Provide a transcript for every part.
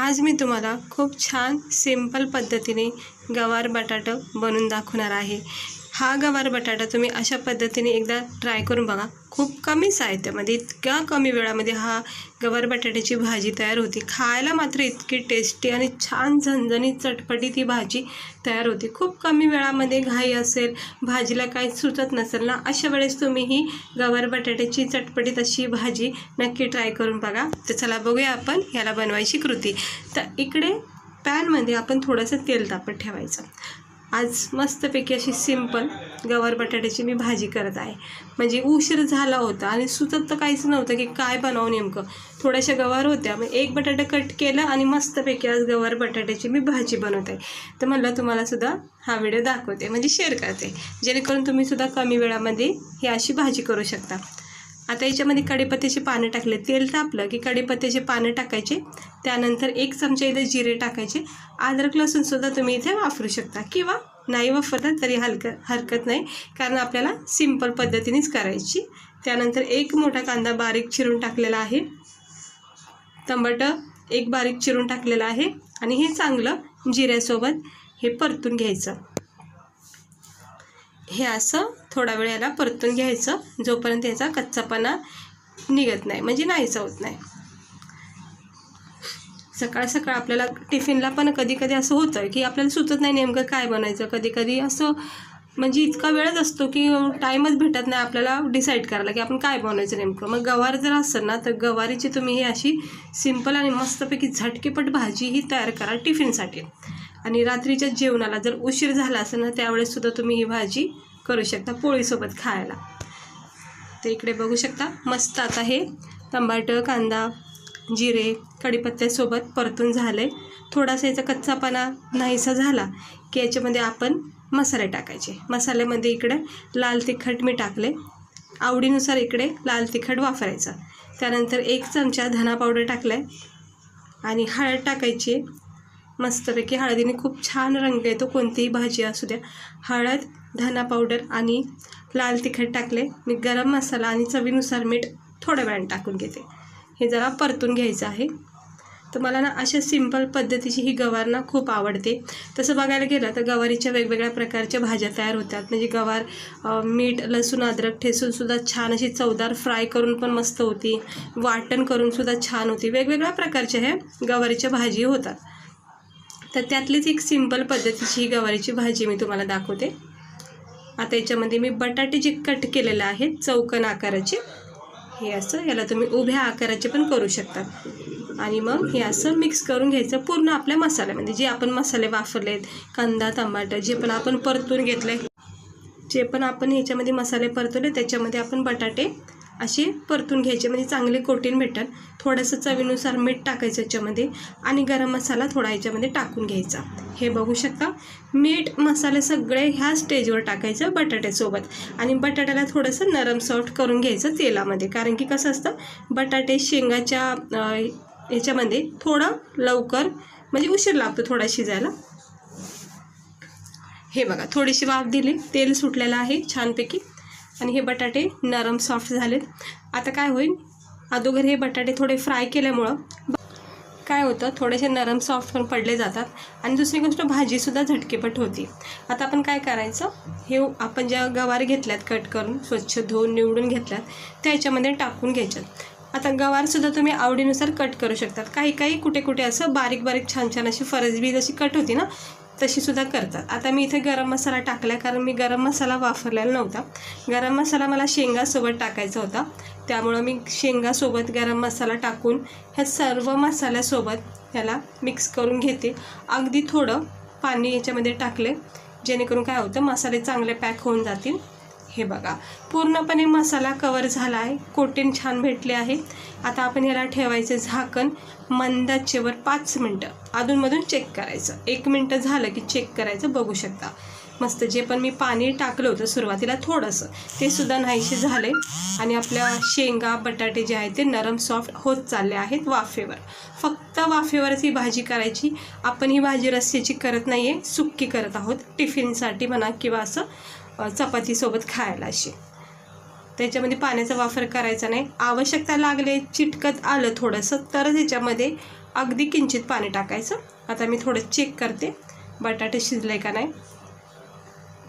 आज मी तुम्हाला खूप छान सिंपल पद्धतीने गवार बटाटं बनवून दाखवणार आहे. हा गवार बटाटा तुम्ही अशा पद्धतीने एकदा ट्राय करून बघा. खूप कमी साहित्यामध्ये इतक्या कमी वेळामध्ये हा गवार बटाट्याची भाजी तयार होती. खायला मात्र इतकी टेस्टी आणि छान झणझणीत चटपटी ती भाजी तयार होती. खूप कमी वेळामध्ये घाई असेल भाजीला काही सुचत नसेल ना अशा वेळेस तुम्ही ही गवार बटाट्याची चटपटीत अशी भाजी नक्की ट्राय करून बघा. तर चला बघूया आपण ह्याला बनवायची कृती. तर इकडे पॅनमध्ये आपण थोडंसं तेल तापत ठेवायचं. आज मस्तपैकी अशी सिंपल गवार बटाट्याची मी भाजी करत आहे. म्हणजे उशीर झाला होता आणि सुचत तर काहीच नव्हतं की काय बनावं नेमकं. थोड्याशा गवार होत्या मग एक बटाटा कट केला आणि मस्तपैकी आज गवार बटाट्याची मी भाजी बनवत आहे. तर म्हणलं तुम्हालासुद्धा हा व्हिडिओ दाखवते म्हणजे शेअर करते. जेणेकरून तुम्ही सुद्धा कमी वेळामध्ये ही अशी भाजी करू शकता. आता याच्यामध्ये कडीपत्त्याचे पानं टाकले. तेल तापलं की कडीपत्त्याचे पानं टाकायचे. त्यानंतर एक चमचा इथे जिरे टाकायचे. अद्रक लसूणसुद्धा तुम्ही इथे वापरू शकता किंवा नाही वापरता तरी हलकं हरकत नाही. कारण आपल्याला सिंपल पद्धतीनेच करायची. त्यानंतर एक मोठा कांदा बारीक चिरून टाकलेला आहे. टमाटर एक बारीक चिरून टाकलेला आहे. आणि हे चांगलं जिऱ्यासोबत हे परतून घ्यायचं. हे असं थोडा वेळ याला परतून घ्यायचं. जोपर्यंत याचा कच्चापणा निघत नाही म्हणजे नाहीचा होत नाही. सकाळ सकाळ आपल्याला टिफिनला पण कधी कधी असं होतं की आपल्याला सुचत नाही नेमकं काय बनायचं. कधी कधी असं म्हणजे इतका वेळच असतो की टाईमच भेटत नाही आपल्याला डिसाईड करायला की आपण काय बनवायचं नेमकं. मग गवार जर असेल ना तर गवारीची तुम्ही ही अशी सिंपल आणि मस्तपैकी झटकेपट भाजी ही तयार करा टिफिनसाठी. आणि रात्रीच्या जेवणाला जर उशीर झाला असेल ना त्यावेळेससुद्धा तुम्ही ही भाजी करू शकता पोळीसोबत खायला. तर इकडे बघू शकता मस्त आता हे टमाटर कांदा जिरे कढीपत्त्यासोबत परतून झाले थोडासा याचा कच्चापणा नाहीसा झाला की याच्यामध्ये आपण मसाले टाकायचे. मसाल्यामध्ये इकडे लाल तिखट मी टाकले. आवडीनुसार इकडे लाल तिखट वापरायचं. त्यानंतर एक चमचा धना पावडर टाकला आहे आणि हळद टाकायची मस्तपैकी हळदीने खूप छान रंग येतो कोणतीही भाजी असू द्या. हळद धना पावडर आणि लाल तिखट टाकले. मी गरम मसाला आणि चवीनुसार मीठ थोड्या वेळाने टाकून घेते. हे जरा परतून घ्यायचं आहे. तर मला ना अशा सिंपल पद्धतीची ही गवार ना खूप आवडते. तसं बघायला गेलं तर गवारीच्या वेगवेगळ्या प्रकारच्या भाज्या तयार होतात. म्हणजे गवार मीठ लसूण अद्रक ठेसूनसुद्धा छान अशी चवदार फ्राय करून पण मस्त होती. वाटण करूनसुद्धा छान होती. वेगवेगळ्या प्रकारच्या हे गवारीच्या भाजी होतात. तर त्यातलीच एक सिंपल पद्धतीची ही गवारीची भाजी मी तुम्हाला दाखवते. आता याच्यामध्ये मी बटाटे जे कट केलेले आहेत चौकन आकाराचे हे असं याला तुम्ही उभ्या आकाराचे पण करू शकता. आणि मग हे असं मिक्स करून घ्यायचं पूर्ण आपल्या मसाल्यामध्ये. जे आपण मसाले वापरलेत कांदा टमाटर जे पण आपण परतून घेतले जे पण आपण ह्याच्यामध्ये मसाले परतवले त्याच्यामध्ये आपण बटाटे असे परतून घ्यायचे. म्हणजे चांगले कोटीन भेटतात. थोडंसं चवीनुसार मीठ टाकायचं याच्यामध्ये आणि गरम मसाला थोडा याच्यामध्ये टाकून घ्यायचा. हे बघू शकता. मीठ मसाले सगळे ह्या स्टेजवर टाकायचं बटाट्यासोबत. आणि बटाट्याला थोडंसं नरम सॉफ्ट करून घ्यायचं तेलामध्ये. कारण की कसं असतं बटाटे शेंगाच्या याच्यामध्ये ह्याच्यामध्ये थोडं लवकर म्हणजे उशीर लागतो थोडा शिजायला. हे बघा थोडीशी वाफ दिली. तेल सुटलेलं आहे छानपैकी. आणि हे बटाटे नरम सॉफ्ट झालेत. आता काय होईल? अगोदर हे बटाटे थोडे फ्राय केल्यामुळं काय होतं? थोडेसे नरम सॉफ्ट पण पडले जातात. आणि दुसरी गोष्ट भाजीसुद्धा झटकेपट होती. आता आपण काय करायचं? हे आपण ज्या गवार घेतल्यात कट करून स्वच्छ धुवून निवडून घेतल्यात त्या ह्याच्यामध्ये टाकून घ्यायच्यात. आता गवारसुद्धा तुम्ही आवडीनुसार कट करू शकतात. काही काही कुठे कुठे असं बारीक बारीक छान छान अशी फरजबीज जशी कट होती ना तशीसुद्धा करतात. आता मी इथे गरम मसाला टाकला कारण मी गरम मसाला वापरलेला नव्हता. गरम मसाला मला शेंगासोबत टाकायचा होता. त्यामुळं मी शेंगासोबत गरम मसाला टाकून ह्या सर्व मसाल्यासोबत ह्याला मिक्स करून घेते. अगदी थोडं पाणी याच्यामध्ये टाकले. जेणेकरून काय होतं मसाले चांगले पॅक होऊन जातील. हे बघा. पूर्णपणे मसाला कवर झाला आहे कोटीन छान भेटले आहे. आता आपण याला ठेवायचे झाकण. मंदाचेवर पाच मिनटं. अधूनमधून चेक करायचं. एक मिनटं झालं की चेक करायचं. बघू शकता. मस्त जे पण मी पाणी टाकलं होतं सुरुवातीला थोडंसं ते सुद्धा नाहीसे झाले. आणि आपल्या शेंगा बटाटे जे आहेत ते नरम सॉफ्ट होत चालले आहेत वाफेवर. फक्त वाफेवरच ही भाजी करायची. आपण ही भाजी रस्स्याची करत नाही आहे सुक्की करत आहोत. टिफिनसाठी म्हणा किंवा असं. चपातीसोबत खायला अशी. त्याच्यामध्ये पाण्याचा वापर करायचा नाही. आवश्यकता लागले चिटकत आलं थोडंसं तरच त्याच्यामध्ये अगदी किंचित पाणी टाकायचं. आता मी थोडं चेक करते. बटाटे शिजले का नाही.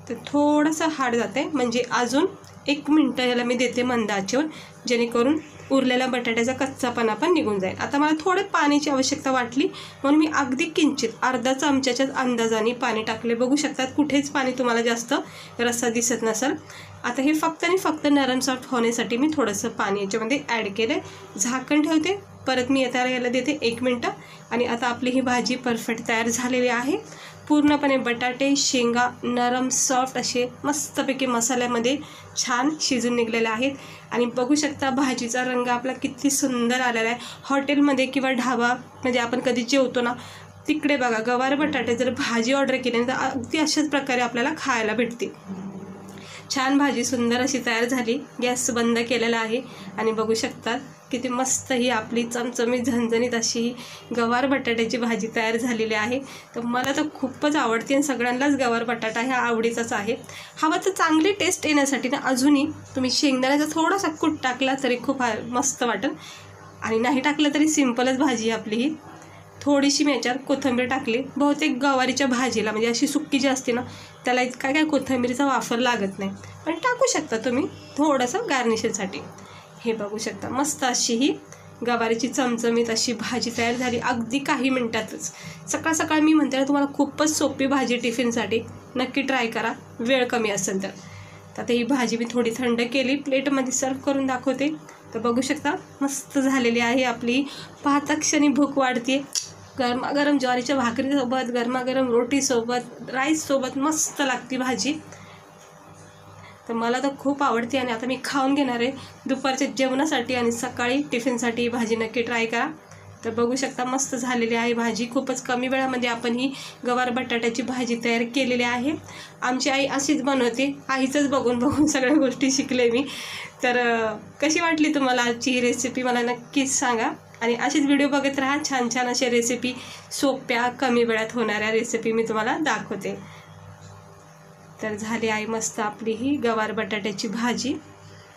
तर थोडंसं हार्ड जाते म्हणजे अजून एक मिनटं ह्याला मी देते मंद आचेवर जेणेकरून उरलेला बटाट्याचा कच्चापणा पण निघून जाईल. आता मला थोडे पाण्याची आवश्यकता वाटली म्हणून मी अगदी किंचित अर्धा चमच्याच्याच अंदाजाने पाणी टाकले. बघू शकतात कुठेच पाणी तुम्हाला जास्त रस्सा दिसत नसेल. आता हे फक्त आणि फक्त नरम सॉफ्ट होण्यासाठी मी थोडंसं पाणी याच्यामध्ये ॲड केलं झाकण ठेवते. परत मी येता यायला देते एक मिनटं. आणि आता आपली ही भाजी परफेक्ट तयार झालेली आहे. पूर्णपणे बटाटे शेंगा नरम सॉफ्ट असे मस्तपैकी मसाल्यामध्ये छान शिजून निघलेले आहेत. आणि बघू शकता भाजीचा रंग आपला किती सुंदर आलेला आहे. हॉटेलमध्ये किंवा ढाबा म्हणजे आपण कधी जेवतो ना तिकडे बघा गवार बटाटे जर भाजी ऑर्डर केली तर अगदी अशाच प्रकारे आपल्याला खायला भेटते छान भाजी सुंदर अशी तयार झाली. गॅस बंद केलेला आहे. आणि बघू शकता किती मस्त ही आपली चमचमीत झणझणीत अशी ही गवार बटाट्याची भाजी तयार झालेली आहे. तर मला तर खूपच आवडते आणि सगळ्यांनाच गवार बटाटा ह्या आवडीचाच आहे. हवा तर चांगली टेस्ट येण्यासाठी ना अजूनही तुम्ही शेंगदाण्याचा थोडासा कूट टाकला तरी खूप हा- मस्त वाटेल. आणि नाही टाकलं तरी सिंपलच भाजी आहे आपली ही. थोडीशी मी याच्यात कोथिंबीर टाकली. बहुतेक गवारीच्या भाजीला म्हणजे अशी सुक्की जी असते ना त्याला इतका काय कोथिंबीरीचा वापर लागत नाही. पण टाकू शकता तुम्ही थोडंसं गार्निशसाठी हे बघू शकता मस्त अशी ही गवारीची चमचमीत अशी भाजी तयार झाली. अगदी काही मिनटातच. सकाळ सकाळ मी म्हणते ना तुम्हाला खूपच सोपी भाजी टिफिनसाठी नक्की ट्राय करा. वेळ कमी असेल तर. तर आता ही भाजी मी थोडी थंड केली. प्लेटमध्ये सर्व करून दाखवते. तर बघू शकता मस्त झालेली आहे आपली. पाहता क्षणी भूक वाढते गरमागरम ज्वारीच्या भाकरीसोबत गरमागरम रोटीसोबत राईससोबत मस्त लागते भाजी. तर मला तर खूप आवडते आणि आता मी खाऊन घेणार आहे. दुपारच्या जेवणासाठी आणि सकाळी टिफिनसाठी ही भाजी नक्की ट्राय करा. तर बघू शकता मस्त झालेली आहे भाजी. खूपच कमी वेळामध्ये आपण ही गवार बटाट्याची भाजी तयार केलेली आहे. आमची आई अशीच बनवते. आईचंच बघून बघून सगळ्या गोष्टी शिकले मी. तर कशी वाटली तुम्हाला आजची ही रेसिपी मला नक्कीच सांगा. आणि असेच व्हिडिओ बघत राहा. छान छान अशा रेसिपी सोप्या कमी वेळात होणाऱ्या रेसिपी मी तुम्हाला दाखवते. तर झाली आहे मस्त आपली ही गवार बटाट्याची भाजी.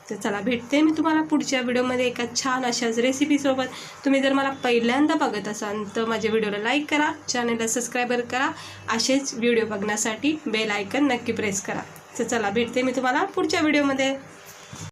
तर चला भेटते मी तुम्हाला पुढच्या व्हिडिओमध्ये एका छान अशाच रेसिपीसोबत तुम्ही जर मला पहिल्यांदा बघत असाल तर माझ्या व्हिडिओला लाईक करा. चॅनलला सबस्क्राईबर करा. असेच व्हिडिओ बघण्यासाठी बेल आयकन नक्की प्रेस करा. तर चला भेटते मी तुम्हाला पुढच्या व्हिडिओमध्ये